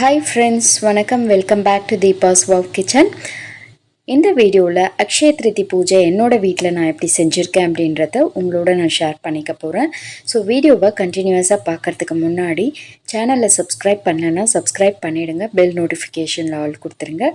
Hi friends வணக்கம். Welcome back to Deepa's wow kitchen இந்த வீடியோவில் அக்ஷய திருதி பூஜை என்னோட வீட்டில் நான் எப்படி செஞ்சுருக்கேன் அப்படின்றத உங்களோட நான் ஷேர் பண்ணிக்க போகிறேன் ஸோ வீடியோவை கண்டினியூஸாக பார்க்குறதுக்கு முன்னாடி சேனலில் சப்ஸ்கிரைப் பண்ணலன்னா சப்ஸ்கிரைப் பண்ணிவிடுங்க பெல் நோட்டிஃபிகேஷனில் ஆல் கொடுத்துருங்க.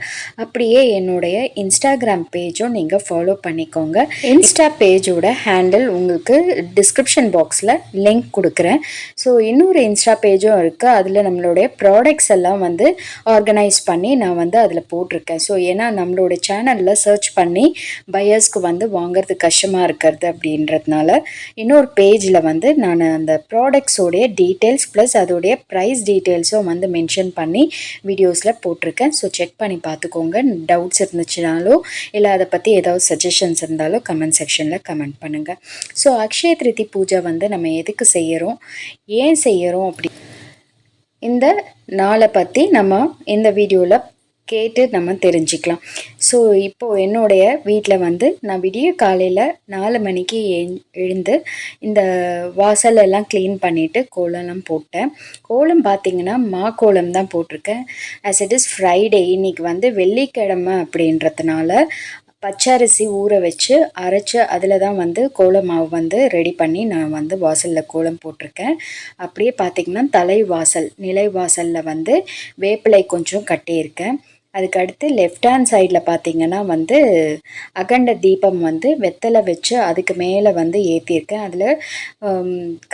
அப்படியே என்னுடைய இன்ஸ்டாகிராம் பேஜும் நீங்கள் ஃபாலோ பண்ணிக்கோங்க. இன்ஸ்டா பேஜோட ஹேண்டில் உங்களுக்கு டிஸ்கிரிப்ஷன் பாக்ஸில் லிங்க் கொடுக்குறேன். ஸோ இன்னொரு இன்ஸ்டா பேஜும் இருக்குது அதில் நம்மளுடைய ப்ராடக்ட்ஸ் எல்லாம் வந்து ஆர்கனைஸ் பண்ணி நான் வந்து அதில் போட்டிருக்கேன். ஸோ ஏன்னா நம்மளோட சேனலில் சர்ச் பண்ணி பையர்ஸ்க்கு வந்து வாங்குறது கஷ்டமாக இருக்கிறது அப்படின்றதுனால இன்னொரு பேஜில் வந்து நான் அந்த ப்ராடக்ட்ஸோடைய டீட்டெயில்ஸ் ப்ளஸ் அதோடைய ப்ரைஸ் டீட்டெயில்ஸும் வந்து மென்ஷன் பண்ணி வீடியோஸில் போட்டிருக்கேன். ஸோ செக் பண்ணி பார்த்துக்கோங்க. டவுட்ஸ் இருந்துச்சுனாலோ இல்லை அதை பற்றி ஏதாவது சஜஷன்ஸ் இருந்தாலோ கமெண்ட் செக்ஷனில் கமெண்ட் பண்ணுங்கள் ஸோ அக்ஷய திருதி பூஜை வந்து நம்ம எதுக்கு செய்கிறோம் ஏன் செய்கிறோம் அப்படி? இந்த நாளை பற்றி நம்ம இந்த வீடியோவில் கேட்டு நம்ம தெரிஞ்சுக்கலாம். ஸோ இப்போது என்னுடைய வீட்டில் வந்து நான் விடிய காலையில் நாலு மணிக்கு எழுந்து இந்த வாசல் எல்லாம் க்ளீன் பண்ணிவிட்டு கோலம்லாம் போட்டேன். கோலம் பார்த்திங்கன்னா மா கோலம் தான் போட்டிருக்கேன். ஆஸ் இட் இஸ் ஃப்ரைடே இன்றைக்கி வந்து வெள்ளிக்கிழமை அப்படின்றதுனால பச்சரிசி ஊற வச்சு அரைச்சி அதில் தான் வந்து கோல மாவு வந்து ரெடி பண்ணி நான் வந்து வாசலில் கோலம் போட்டிருக்கேன். அப்படியே பார்த்திங்கன்னா தலை வாசல் நிலை வாசலில் வந்து வேப்பிலை கொஞ்சம் கட்டியிருக்கேன். அதுக்கு அடுத்து லெஃப்ட் ஹேண்ட் சைடில் பார்த்தீங்கன்னா வந்து அகண்ட தீபம் வந்து வெத்தலை வச்சு அதுக்கு மேலே வந்து ஏற்றிருக்கேன் அதில்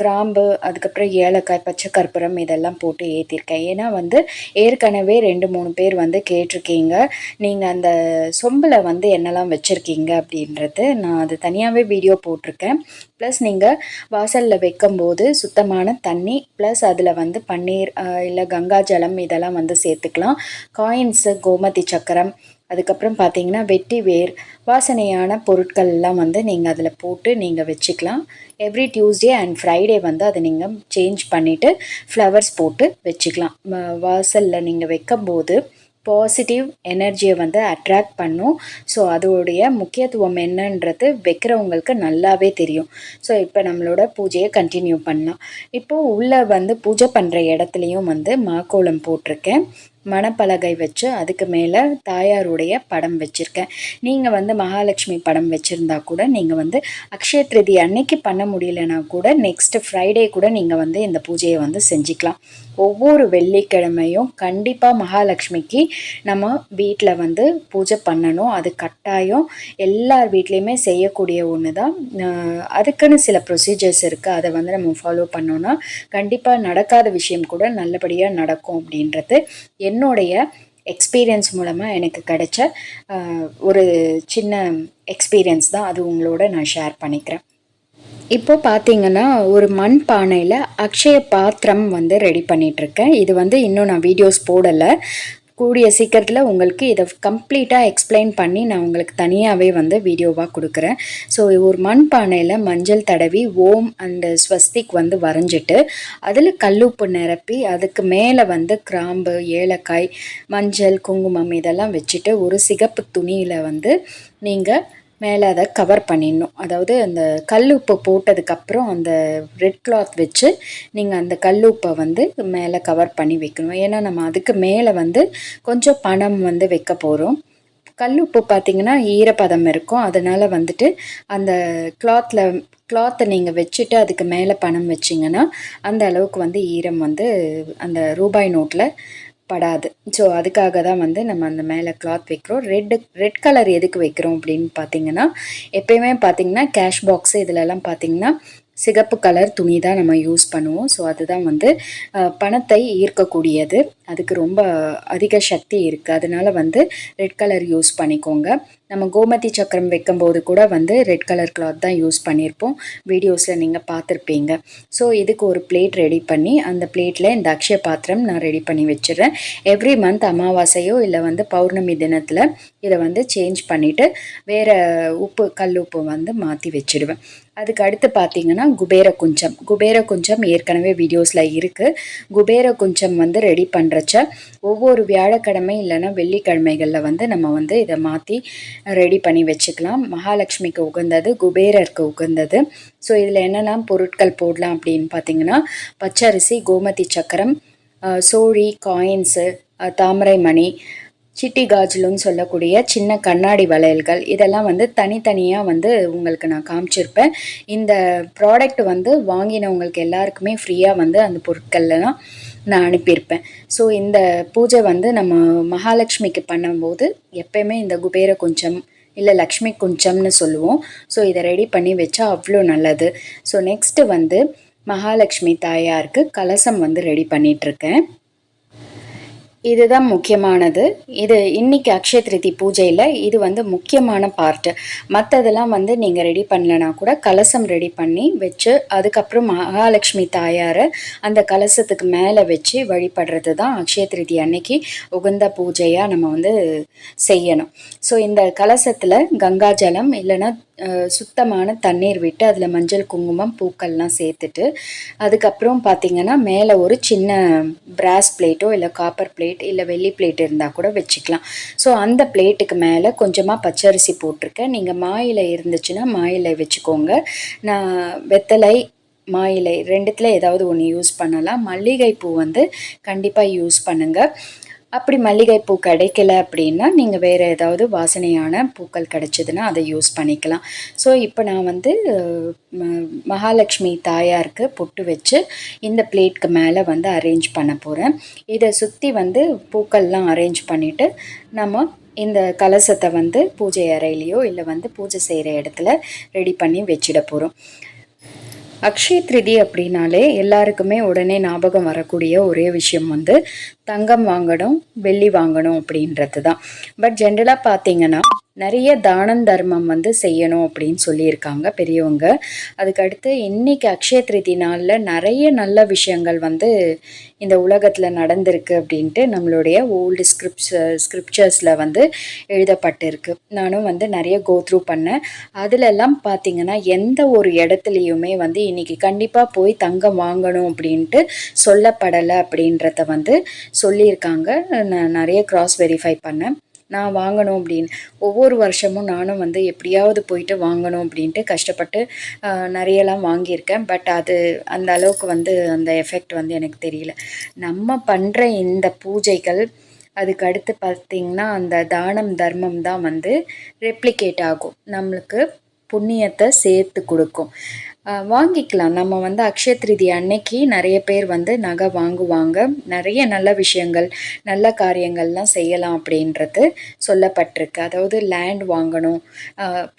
கிராம்பு அதுக்கப்புறம் ஏலக்காய் பச்சை கற்பூரம் இதெல்லாம் போட்டு ஏற்றிருக்கேன் ஏன்னா வந்து ஏற்கனவே ரெண்டு மூணு பேர் வந்து கேட்டிருக்கீங்க. நீங்கள் அந்த சொம்பில் வந்து என்னெல்லாம் வச்சுருக்கீங்க அப்படின்றது நான் அது தனியாகவே வீடியோ போட்டிருக்கேன். ப்ளஸ் நீங்கள் வாசலில் வைக்கும்போது சுத்தமான தண்ணி ப்ளஸ் அதில் வந்து பன்னீர் இல்லை கங்கா ஜலம் இதெல்லாம் வந்து சேர்த்துக்கலாம். காயின்ஸு கோமதி சக்கரம் அதுக்கப்புறம் பார்த்தீங்கன்னா வெட்டி வேர் வாசனையான பொருட்கள் எல்லாம் வந்து நீங்கள் அதில் போட்டு நீங்கள் வச்சுக்கலாம். எவ்ரி டியூஸ்டே அண்ட் ஃப்ரைடே வந்து அதை நீங்கள் சேஞ்ச் பண்ணிவிட்டு ஃப்ளவர்ஸ் போட்டு வச்சுக்கலாம். வாசலில் நீங்கள் வைக்கும்போது பாசிட்டிவ் எனர்ஜியை வந்து அட்ராக்ட் பண்ணும். ஸோ அதோடைய முக்கியத்துவம் என்னன்றது வைக்கிறவங்களுக்கு நல்லாவே தெரியும். ஸோ இப்போ நம்மளோட பூஜையை கண்டினியூ பண்ணலாம். இப்போது உள்ளே வந்து பூஜை பண்ணுற இடத்துலையும் வந்து மாக்கோளம் போட்டிருக்கேன். மணப்பலகை வச்சு அதுக்கு மேலே தாயாருடைய படம் வச்சுருக்கேன். நீங்கள் வந்து மகாலட்சுமி படம் வச்சுருந்தா கூட நீங்கள் வந்து அக்ஷய திருதி அன்னைக்கு பண்ண முடியலனா கூட நெக்ஸ்ட் ஃப்ரைடே கூட நீங்கள் வந்து இந்த பூஜையை வந்து செஞ்சுக்கலாம். ஒவ்வொரு வெள்ளிக்கிழமையும் கண்டிப்பாக மகாலட்சுமிக்கு நம்ம வீட்டில் வந்து பூஜை பண்ணணும். அது கட்டாயம் எல்லார் வீட்லேயுமே செய்யக்கூடிய ஒன்று தான் அதுக்குன்னு சில ப்ரொசீஜர்ஸ் இருக்குது அதை வந்து நம்ம ஃபாலோ பண்ணோன்னா கண்டிப்பாக நடக்காத விஷயம் கூட நல்லபடியாக நடக்கும் அப்படின்றது என்னுடைய எக்ஸ்பீரியன்ஸ் மூலமாக எனக்கு கிடைச்ச ஒரு சின்ன எக்ஸ்பீரியன்ஸ் தான் அது உங்களோட நான் ஷேர் பண்ணிக்கிறேன். இப்போ பார்த்தீங்கன்னா ஒரு மண் பானையில் அக்ஷய பாத்திரம் வந்து ரெடி பண்ணிகிட்ருக்கேன் இது வந்து இன்னும் நான் வீடியோஸ் போடலை. கூடிய சீக்கிரத்தில் உங்களுக்கு இதை கம்ப்ளீட்டாக எக்ஸ்பிளைன் பண்ணி நான் உங்களுக்கு தனியாகவே வந்து வீடியோவாக கொடுக்குறேன். ஸோ ஒரு மண் பானையில் மஞ்சள் தடவி ஓம் அண்டு ஸ்வஸ்திக் வந்து வரைஞ்சிட்டு அதில் கல்லுப்பு நிரப்பி அதுக்கு மேலே வந்து கிராம்பு ஏலக்காய் மஞ்சள் குங்குமம் இதெல்லாம் வச்சுட்டு ஒரு சிகப்பு துணியில் வந்து நீங்கள் மேலே அதை கவர் பண்ணிடணும். அதாவது அந்த கல் உப்பு போட்டதுக்கப்புறம் அந்த ரெட் கிளாத் வச்சு நீங்கள் அந்த கல் உப்பை வந்து மேலே கவர் பண்ணி வைக்கணும். ஏன்னா நம்ம அதுக்கு மேலே வந்து கொஞ்சம் பணம் வந்து வைக்க போகிறோம் கல் உப்பு பார்த்திங்கன்னா ஈரப்பதம் இருக்கும். அதனால் வந்துட்டு அந்த கிளாத்தில் கிளாத்தை நீங்கள் வச்சுட்டு அதுக்கு மேலே பணம் வச்சிங்கன்னா அந்த அளவுக்கு வந்து ஈரம் வந்து அந்த ரூபாய் நோட்டில் படாது. ஸோ அதுக்காக தான் வந்து நம்ம அந்த மேலே கிளாத் வைக்கிறோம். ரெட்டு ரெட் கலர் எதுக்கு வைக்கிறோம் அப்படின்னு பார்த்தீங்கன்னா எப்பயுமே பார்த்தீங்கன்னா கேஷ் பாக்ஸு இதிலெல்லாம் பார்த்தீங்கன்னா சிகப்பு கலர் துணி தான் நம்ம யூஸ் பண்ணுவோம். ஸோ அதுதான் வந்து பணத்தை ஈர்க்கக்கூடியது. அதுக்கு ரொம்ப அதிக சக்தி இருக்குது அதனால் வந்து ரெட் கலர் யூஸ் பண்ணிக்கோங்க. நம்ம கோமதி சக்கரம் வைக்கும்போது கூட வந்து ரெட் கலர் கிளாத் தான் யூஸ் பண்ணியிருப்போம் வீடியோஸில் நீங்கள் பார்த்துருப்பீங்க. ஸோ இதுக்கு ஒரு பிளேட் ரெடி பண்ணி அந்த பிளேட்டில் இந்த அக்ஷய பாத்திரம் நான் ரெடி பண்ணி வச்சிடுறேன். எவ்ரி மந்த் அமாவாசையோ இல்லை வந்து பௌர்ணமி தினத்தில் இதை வந்து சேஞ்ச் பண்ணிவிட்டு வேறு உப்பு கல் உப்பு வந்து மாற்றி வச்சுடுவேன். அதுக்கு அடுத்து பார்த்தீங்கன்னா குபேர குஞ்சம் குபேர குஞ்சம் ஏற்கனவே வீடியோஸில் இருக்குது குபேர குஞ்சம் வந்து ரெடி பண்ணுறச்ச ஒவ்வொரு வியாழக்கிழமை இல்லைன்னா வெள்ளிக்கிழமைகளில் வந்து நம்ம வந்து இதை மாற்றி ரெடி பண்ணி வச்சுக்கலாம். மகாலட்சுமிக்கு உகந்தது குபேரருக்கு உகந்தது. ஸோ இதில் என்னெல்லாம் பொருட்கள் போடலாம் அப்படின்னு பார்த்தீங்கன்னா பச்சரிசி கோமதி சக்கரம் சோழி காயின்ஸு தாமரை மணி சிட்டி காஜ்லுன்னு சொல்லக்கூடிய சின்ன கண்ணாடி வளையல்கள் இதெல்லாம் வந்து தனித்தனியாக வந்து உங்களுக்கு நான் காமிச்சிருப்பேன். இந்த ப்ராடக்ட் வந்து வாங்கினவங்களுக்கு எல்லாருக்குமே ஃப்ரீயாக வந்து அந்த பொருட்கள்லாம் நான் அனுப்பியிருப்பேன். ஸோ இந்த பூஜை வந்து நம்ம மகாலட்சுமிக்கு பண்ணும்போது எப்பயுமே இந்த குபேர குஞ்சம் இல்லை லக்ஷ்மி குஞ்சம்னு சொல்லுவோம். ஸோ இதை ரெடி பண்ணி வச்சா அவ்வளோ நல்லது. ஸோ நெக்ஸ்ட்டு வந்து மகாலட்சுமி தாயாருக்கு கலசம் வந்து ரெடி பண்ணிகிட்ருக்கேன் இதுதான் முக்கியமானது. இது இன்னைக்கு அக்ஷய திருதி பூஜையில் இது வந்து முக்கியமான பார்ட்டு மற்றதெல்லாம் வந்து நீங்கள் ரெடி பண்ணலனா கூட கலசம் ரெடி பண்ணி வச்சு அதுக்கப்புறம் மகாலட்சுமி தாயாரை அந்த கலசத்துக்கு மேலே வச்சு வழிபடுறது தான் அக்ஷய திருதி அன்னைக்கு உகந்த பூஜையாக நம்ம வந்து செய்யணும். ஸோ இந்த கலசத்தில் கங்கா ஜலம் இல்லைன்னா சுத்தமான தண்ணீர் விட்டு அதில் மஞ்சள் குங்குமம் பூக்கள்லாம் சேர்த்துட்டு அதுக்கப்புறம் பார்த்தீங்கன்னா மேலே ஒரு சின்ன பிராஸ் பிளேட்டோ இல்லை காப்பர் பிளேட் இல்லை வெள்ளி பிளேட் இருந்தால் கூட வச்சுக்கலாம். ஸோ அந்த பிளேட்டுக்கு மேலே கொஞ்சமாக பச்சரிசி போட்டிருக்கேன். நீங்கள் மாயிலை இருந்துச்சுன்னா மாயிலை வச்சுக்கோங்க. நான் வெத்தலை மாயிலை ரெண்டுத்தில் ஏதாவது ஒன்று யூஸ் பண்ணலாம். மல்லிகைப்பூ வந்து கண்டிப்பாக யூஸ் பண்ணுங்கள் அப்படி மல்லிகைப்பூ கிடைக்கல அப்படின்னா நீங்கள் வேறு ஏதாவது வாசனையான பூக்கள் கிடைச்சதுன்னா அதை யூஸ் பண்ணிக்கலாம். ஸோ இப்போ நான் வந்து ம- மகாலட்சுமி தாயாருக்கு பொட்டு வச்சு இந்த பிளேட்க்கு மேலே வந்து அரேஞ்ச் பண்ண போகிறேன் இதை சுற்றி வந்து பூக்கள்லாம் அரேஞ்ச் பண்ணிவிட்டு நம்ம இந்த கலசத்தை வந்து பூஜை அறையிலையோ இல்லை வந்து பூஜை செய்கிற இடத்துல ரெடி பண்ணி வச்சிட போகிறோம் அக்ஷய திருதி அப்படின்னாலே எல்லாருக்குமே உடனே ஞாபகம் வரக்கூடிய ஒரே விஷயம் வந்து தங்கம் வாங்கணும் வெள்ளி வாங்கணும் அப்படின்றது தான் பட் ஜென்ரலாக பார்த்தீங்கன்னா நிறைய தானம் தர்மம் வந்து செய்யணும் அப்படின்னு சொல்லியிருக்காங்க பெரியவங்க. அதுக்கடுத்து இன்னைக்கு அக்ஷய திருதி நாளில் நிறைய நல்ல விஷயங்கள் வந்து இந்த உலகத்தில் நடந்திருக்கு அப்படின்ட்டு நம்மளுடைய ஓல்டு ஸ்கிரிப்ட்ஸ் ஸ்கிரிப்சர்ஸில் வந்து எழுதப்பட்டிருக்கு. நானும் வந்து நிறைய கோத்ரூ பண்ணேன். அதிலெல்லாம் பார்த்தீங்கன்னா எந்த ஒரு இடத்துலையுமே வந்து இன்னைக்கு கண்டிப்பாக போய் தங்கம் வாங்கணும் அப்படின்ட்டு சொல்லப்படலை அப்படின்றத வந்து சொல்லியிருக்காங்க. நான் நிறைய க்ராஸ் வெரிஃபை பண்ணேன். நான் வாங்கணும் அப்படின்னு. ஒவ்வொரு வருஷமும் நானும் வந்து எப்படியாவது போயிட்டு வாங்கணும் அப்படின்ட்டு கஷ்டப்பட்டு நிறையலாம் வாங்கியிருக்கேன். பட் அது அந்த அளவுக்கு வந்து அந்த எஃபெக்ட் வந்து எனக்கு தெரியல. நம்ம பண்ணுற இந்த பூஜைகள் அதுக்கு அடுத்து பார்த்திங்கன்னா அந்த தானம் தர்மம் தான் வந்து ரெப்ளிகேட் ஆகும். நம்மளுக்கு புண்ணியத்தை சேர்த்து கொடுக்கும். வாங்கிக்கலாம். நம்ம வந்து அக்ஷய திருதி அன்னைக்கு நிறைய பேர் வந்து நகை வாங்குவாங்க. நிறைய நல்ல விஷயங்கள் நல்ல காரியங்கள்லாம் செய்யலாம் அப்படின்றது சொல்லப்பட்டிருக்கு. அதாவது லேண்ட் வாங்கணும்.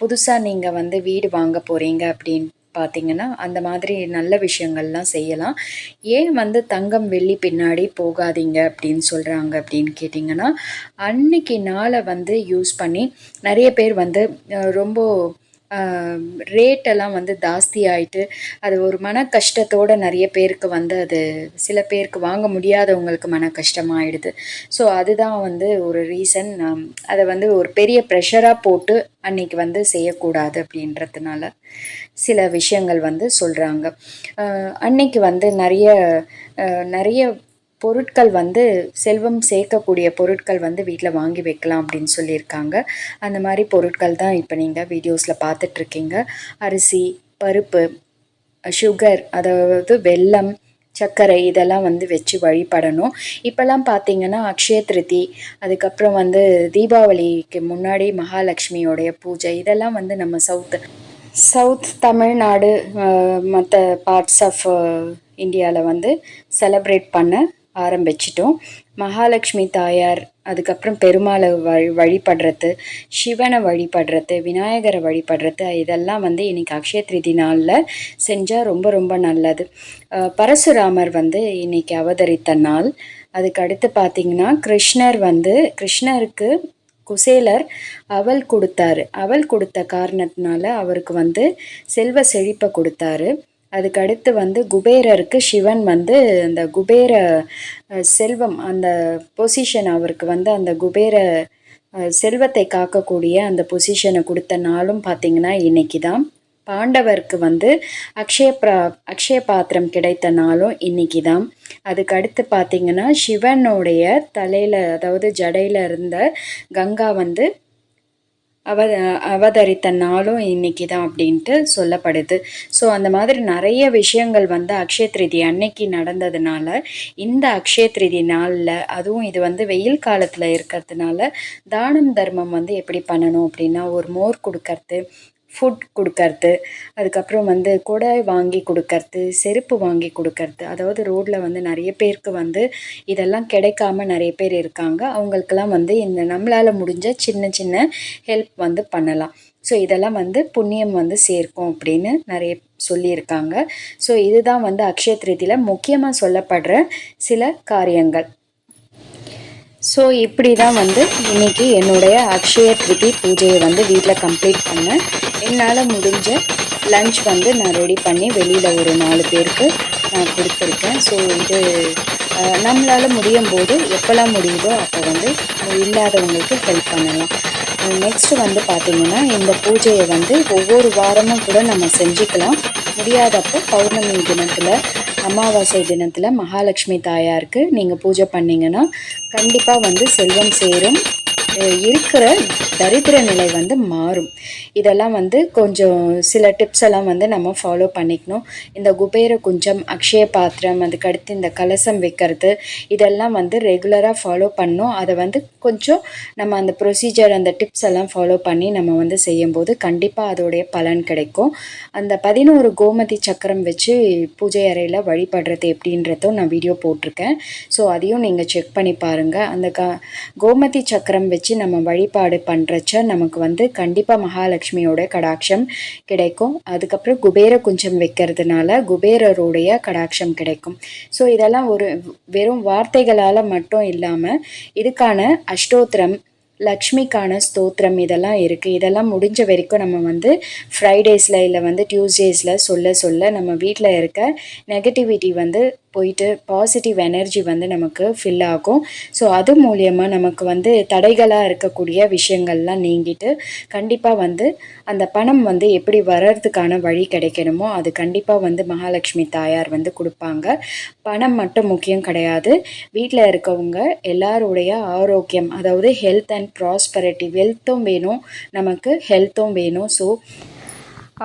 புதுசாக நீங்கள் வந்து வீடு வாங்க போகிறீங்க அப்படின்னு பார்த்தீங்கன்னா அந்த மாதிரி நல்ல விஷயங்கள்லாம் செய்யலாம். ஏன் வந்து தங்கம் வெள்ளி பின்னாடி போகாதீங்க அப்படின்னு சொல்கிறாங்க அப்படின்னு கேட்டிங்கன்னா அன்னைக்கு நாளை வந்து யூஸ் பண்ணி நிறைய பேர் வந்து ரொம்ப ரேட்டெல்லாம் வந்து ஜாஸ்தி ஆயிட்டு அது ஒரு மன கஷ்டத்தோட நிறைய பேருக்கு வந்து அது சில பேருக்கு வாங்க முடியாதவங்களுக்கு மன கஷ்டமாகிடுது ஸோ அதுதான் வந்து ஒரு ரீசன் அதை வந்து ஒரு பெரிய ப்ரெஷராக போட்டு அன்னைக்கு வந்து செய்யக்கூடாது அப்படின்றதுனால சில விஷயங்கள் வந்து சொல்கிறாங்க அன்னைக்கு வந்து நிறைய நிறைய பொருட்கள் வந்து செல்வம் சேர்க்கக்கூடிய பொருட்கள் வந்து வீட்டில் வாங்கி வைக்கலாம் அப்படின்னு சொல்லியிருக்காங்க. அந்த மாதிரி பொருட்கள் தான் இப்போ நீங்கள் வீடியோஸில் பார்த்துட்ருக்கீங்க. அரிசி பருப்பு சுகர் அதாவது வெல்லம் சர்க்கரை இதெல்லாம் வந்து வச்சு வழிபடணும். இப்போல்லாம் பார்த்தீங்கன்னா அக்ஷய திருதி அதுக்கப்புறம் வந்து தீபாவளிக்கு முன்னாடி மகாலட்சுமியோடைய பூஜை இதெல்லாம் வந்து நம்ம சவுத் சவுத் தமிழ்நாடு மற்ற பார்ட்ஸ் ஆஃப் இந்தியாவில் வந்து செலப்ரேட் பண்ண ஆரம்பிச்சிட்டோம். மகாலட்சுமி தாயார் அதுக்கப்புறம் பெருமாளை வழி வழிபடுறது சிவனை வழிபடுறது விநாயகரை வழிபடுறது இதெல்லாம் வந்து இன்றைக்கி அக்ஷய திருதி நாளில் செஞ்சால் ரொம்ப ரொம்ப நல்லது. பரசுராமர் வந்து இன்னைக்கு அவதரித்த நாள். அதுக்கு அடுத்து பார்த்திங்கன்னா கிருஷ்ணர் வந்து கிருஷ்ணருக்கு குசேலர் அவள் கொடுத்தாரு. அவள் கொடுத்த காரணத்தினால அவருக்கு வந்து செல்வ செழிப்பை கொடுத்தாரு. அதுக்கடுத்து வந்து குபேரருக்கு சிவன் வந்து அந்த குபேர செல்வம் அந்த பொசிஷன் அவருக்கு வந்து அந்த குபேர செல்வத்தை காக்கக்கூடிய அந்த பொசிஷனை கொடுத்த நாளும் பார்த்திங்கன்னா இன்னைக்கு தான் பாண்டவருக்கு வந்து அக்ஷய பிரா அக்ஷய பாத்திரம் கிடைத்த நாளும் இன்னைக்கு தான் அதுக்கு அடுத்து பார்த்தீங்கன்னா சிவனுடைய தலையில் அதாவது ஜடையில் இருந்த கங்கா வந்து அவ அவதரித்த நாளும் இன்னைக்கு தான் அப்படின்ட்டு சொல்லப்படுது. ஸோ அந்த மாதிரி நிறைய விஷயங்கள் வந்து அக்ஷய திருதி அன்னைக்கு நடந்ததுனால இந்த அக்ஷய திருதி நாளில் அதுவும் இது வந்து வெயில் காலத்தில் இருக்கிறதுனால தானம் தர்மம் வந்து எப்படி பண்ணணும் அப்படின்னா ஒரு மோர் கொடுக்கறது ஃபுட் கொடுக்கறது அதுக்கப்புறம் வந்து குடை வாங்கி கொடுக்கறது செருப்பு வாங்கி கொடுக்கறது. அதாவது ரோட்டில் வந்து நிறைய பேருக்கு வந்து இதெல்லாம் கிடைக்காம நிறைய பேர் இருக்காங்க. அவங்களுக்கெல்லாம் வந்து இந்த நம்மளால் முடிஞ்ச சின்ன சின்ன ஹெல்ப் வந்து பண்ணலாம். ஸோ இதெல்லாம் வந்து புண்ணியம் வந்து சேர்க்கும் அப்படின்னு நிறைய சொல்லியிருக்காங்க. ஸோ இதுதான் வந்து அக்ஷய திருதியில் முக்கியமாக சொல்லப்படுற சில காரியங்கள். ஸோ இப்படி தான் வந்து இன்றைக்கி என்னுடைய அக்ஷய திருப்தி பூஜையை வந்து வீட்டில் கம்ப்ளீட் பண்ணேன். என்னால் முடிஞ்ச லஞ்ச் வந்து நான் ரெடி பண்ணி வெளியில் ஒரு நாலு பேருக்கு நான் கொடுத்துருக்கேன். ஸோ இது நம்மளால் முடியும் போது எப்போல்லாம் முடியுதோ அப்போ வந்து இல்லாதவங்களுக்கு ஹெல்ப் பண்ணலாம். நெக்ஸ்ட்டு வந்து பார்த்திங்கன்னா இந்த பூஜையை வந்து ஒவ்வொரு வாரமும் கூட நம்ம செஞ்சுக்கலாம். முடியாதப்போ பௌர்ணமி தினத்தில் அமாவாசை தினத்தில் மகாலட்சுமி தாயாருக்கு நீங்கள் பூஜை பண்ணிங்கன்னா கண்டிப்பாக வந்து செல்வம் சேரும். இருக்கிற தரித்திர நிலை வந்து மாறும். இதெல்லாம் வந்து கொஞ்சம் சில டிப்ஸ் எல்லாம் வந்து நம்ம ஃபாலோ பண்ணிக்கணும். இந்த குபேர குஞ்சம் அக்ஷய பாத்திரம் அதுக்கடுத்து இந்த கலசம் வைக்கிறது இதெல்லாம் வந்து ரெகுலராக ஃபாலோ பண்ணோம் அதை வந்து கொஞ்சம் நம்ம அந்த ப்ரொசீஜர் அந்த டிப்ஸ் எல்லாம் ஃபாலோ பண்ணி நம்ம வந்து செய்யும்போது கண்டிப்பாக அதோடைய பலன் கிடைக்கும். அந்த பதினோரு கோமதி சக்கரம் வச்சு பூஜை அறையில் வழிபடுறது எப்படின்றதும் நான் வீடியோ போட்டிருக்கேன். ஸோ அதையும் நீங்கள் செக் பண்ணி பாருங்கள் அந்த க கோமதி சக்கரம் வச்சு வச்சு நம்ம வழிபாடு பண்ணுறச்ச நமக்கு வந்து கண்டிப்பாக மகாலட்சுமியோட கடாட்சம் கிடைக்கும். அதுக்கப்புறம் குபேர குஞ்சம் வைக்கிறதுனால குபேரருடைய கடாட்சம் கிடைக்கும். ஸோ இதெல்லாம் ஒரு வெறும் வார்த்தைகளால் மட்டும் இல்லாமல் இதுக்கான அஷ்டோத்திரம் லக்ஷ்மிக்கான ஸ்தோத்திரம் இதெல்லாம் இருக்குது இதெல்லாம் முடிஞ்ச வரைக்கும் நம்ம வந்து ஃப்ரைடேஸில் இல்லை வந்து டியூஸ்டேஸில் சொல்ல சொல்ல நம்ம வீட்டில் இருக்க நெகட்டிவிட்டி வந்து போயிட்டு பாசிட்டிவ் எனர்ஜி வந்து நமக்கு ஃபில் ஆகும். ஸோ அது மூலியமாக நமக்கு வந்து தடைகளாக இருக்கக்கூடிய விஷயங்கள்லாம் நீங்கிட்டு கண்டிப்பாக வந்து அந்த பணம் வந்து எப்படி வர்றதுக்கான வழி கிடைக்கணுமோ அது கண்டிப்பாக வந்து மகாலட்சுமி தாயார் வந்து கொடுப்பாங்க. பணம் மட்டும் முக்கியம் கிடையாது. வீட்டில் இருக்கவங்க எல்லாருடைய ஆரோக்கியம் அதாவது ஹெல்த் அண்ட் ப்ராஸ்பரிட்டி வெல்த்தும் வேணும். நமக்கு ஹெல்த்தும் வேணும். ஸோ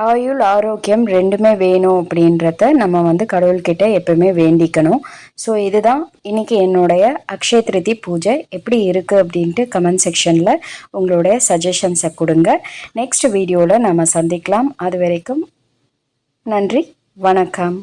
ஆயுள் ஆரோக்கியம் ரெண்டுமே வேணும் அப்படின்றத நம்ம வந்து கடவுள்கிட்ட எப்பவுமே வேண்டிக்கணும். ஸோ இதுதான் இன்னைக்கு என்னுடைய அக்ஷய திருதி பூஜை. எப்படி இருக்குது அப்படின்ட்டு கமெண்ட் செக்ஷனில் உங்களுடைய சஜஷன்ஸை கொடுங்க. நெக்ஸ்ட் வீடியோவில் நம்ம சந்திக்கலாம். அது வரைக்கும் நன்றி வணக்கம்.